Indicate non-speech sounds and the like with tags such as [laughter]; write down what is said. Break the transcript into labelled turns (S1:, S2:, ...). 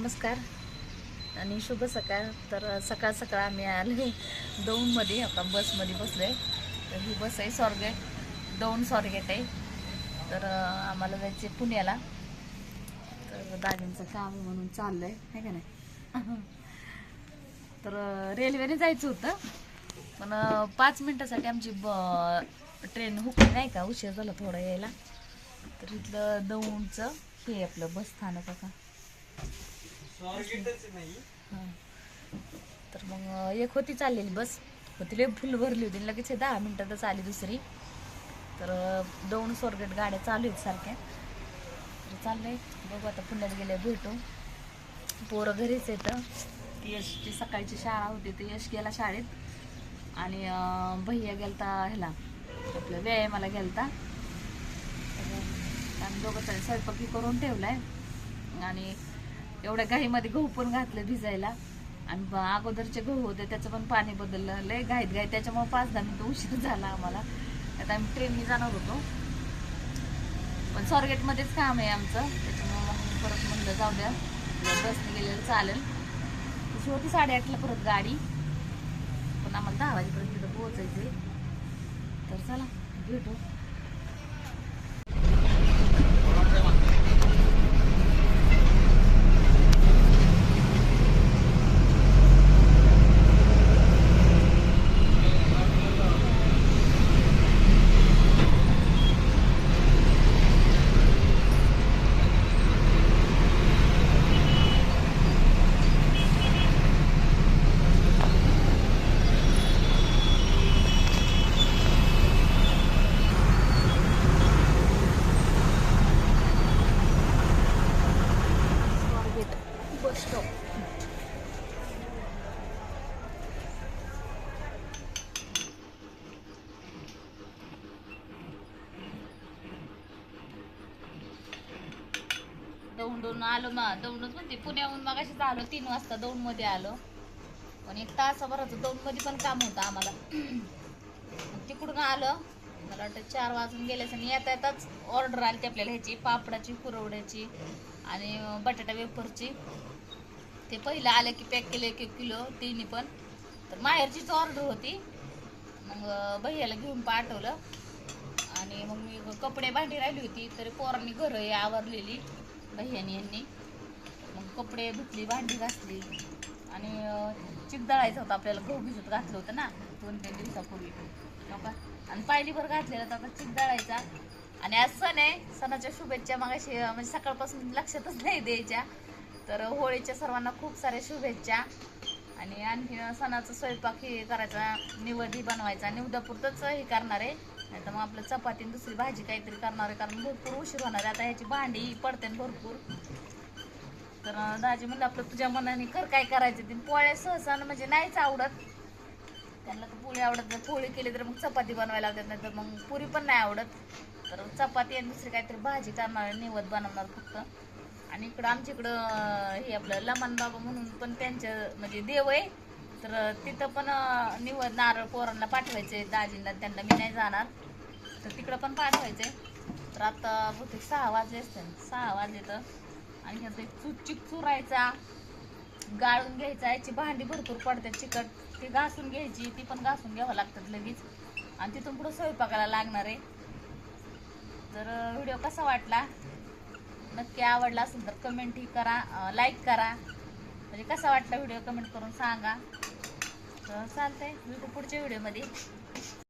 S1: नमस्कार आणि शुभ सकाळ. तर सकाळ सकाळ आम्ही आले दौंडमध्ये आता बसमध्ये बसलो आहे तर ही बस आहे स्वारगेट दौंड स्वारगेट आहे तर आम्हाला जायचे पुण्याला. तर दाजींचं काम म्हणून चाललं आहे है का नाही? [laughs] तर रेल्वेने जायचं होतं. पण पाच मिनटासाठी आमची ब ट्रेन हुकली नाही का? उशीर झाला थोडा यायला. तर इथलं दौंडचं हे आपलं बस स्थानक आता तर मग एक होती चाललेली बस. होती लय फुल भरली होती लगेच हे दहा मिनिटातच आली दुसरी. तर दोन स्वर्गेट गाड्या चालू आहेत सारख्या. तर चाललंय. बघू आता पुण्यात गेल्या भेटू. पोरं घरीच येतं यशची सकाळची शाळा होती. तर यश गेला शाळेत. आणि भैया गेलता ह्याला. आपलं व्यायामाला गेलता. तर आम्ही दोघं स्वयंपाकी करून ठेवलाय. आणि एवढ्या घाईमध्ये गहू पण घातलं भिजायला. आणि अगोदरचे गहू होते त्याचं पण पाणी बदललं. लय घाईत घाई त्याच्यामुळे पाच दहा मिनिटं उशीर झाला आम्हाला. आता आम्ही ट्रेननी जाणार होतो. पण स्वारगेटमध्येच काम आहे आमचं. त्याच्यामुळे मग परत म्हणलं जाऊ द्या. बसने गेलेलं चालेल. तशी होती साडेआठला परत गाडी. पण आम्हाला दहा वाजेपर्यंत तिथं पोहोचायचं तर चला भेटू. दौंडून आलो मग दौंडच म्हणते पुण्याहून मग अशीच आलो तीन वाजता दौंडमध्ये आलो. पण एक तासाभराचं दौंडमध्ये पण काम होतं आम्हाला. मग [clears throat] तिकडून आलं. मला वाटतं चार वाजून गेल्यास आणि येता येताच ऑर्डर आली ती आपल्याला ह्याची पापडाची कुरवड्याची आणि बटाटा वेफरची. ते पहिलं आलं की पॅक केलं एक एक किलो तिन्ही पण. तर माहेरचीच ऑर्डर होती. मग भैयाला घेऊन पाठवलं. आणि मग मी कपडे भांडी राहिली होती तरी पोरांनी घरं हे आवरलेली. भैयानी यांनी. मग कपडे धुतली भांडी घासली. आणि चिकदळायचं चिक होतं. आपल्याला गहू भिजत घातलं होतं ना. दोन तीन दिवसापूर्वी. हो नका आणि पायलीभर घातलेलं तर आता चिक दळायचा. आणि आज सण आहे. सणाच्या शुभेच्छा मागाशी म्हणजे सकाळपासून लक्षातच नाही द्यायच्या. तर होळीच्या सर्वांना खूप साऱ्या शुभेच्छा. आणि आणखी सणाचा स्वयंपाक हे करायचा. निवडी बनवायचा. आणि निवदापुरतंच हे करणार आहे. नाही तर मग आपलं चपाती आणि दुसरी भाजी काहीतरी करणार आहे कारण भरपूर उशीर होणार आहे. आता ह्याची भांडी पडते भरपूर. तर दाजी म्हणलं आपलं तुझ्या मनाने कर काय करायचं ते? पोळ्या सहसा म्हणजे नाहीच आवडत. त्यांना तर पोळी आवडत नाही. पोळी केली तर मग चपाती बनवायला लागतात नाही तर मग पुरी पण नाही आवडत. तर चपाती आणि दुसरी काहीतरी भाजी करणार आहे, बनवणार फक्त. आणि इकडं आमच्या इकडं हे आपलं लमन बाबा म्हणून पण त्यांचं म्हणजे देव आहे. तर तिथं पण निवड नारळ पोरांना पाठवायचे. दाजींना त्यांना मी नाही जाणार. तर तिकडं पण पाठवायचे. तर आता बहुतेक सहा वाजले असते सहा वाजले तर. आणि ह्याचं एक चू चुरायचा गाळून घ्यायचा. याची भांडी भरपूर पडतात चिकट. ती घासून घ्यायची. ती पण घासून घ्यावं लागतात लगेच. आणि तिथून पुढं स्वयंपाकाला लागणार आहे. तर व्हिडिओ कसा वाटला? नक्की आवडला असेल तर कमेंट ही करा लाईक करा. म्हणजे कसा वाटला व्हिडिओ कमेंट करून सांगा. तर चालतंय. मी पुढच्या व्हिडिओमध्ये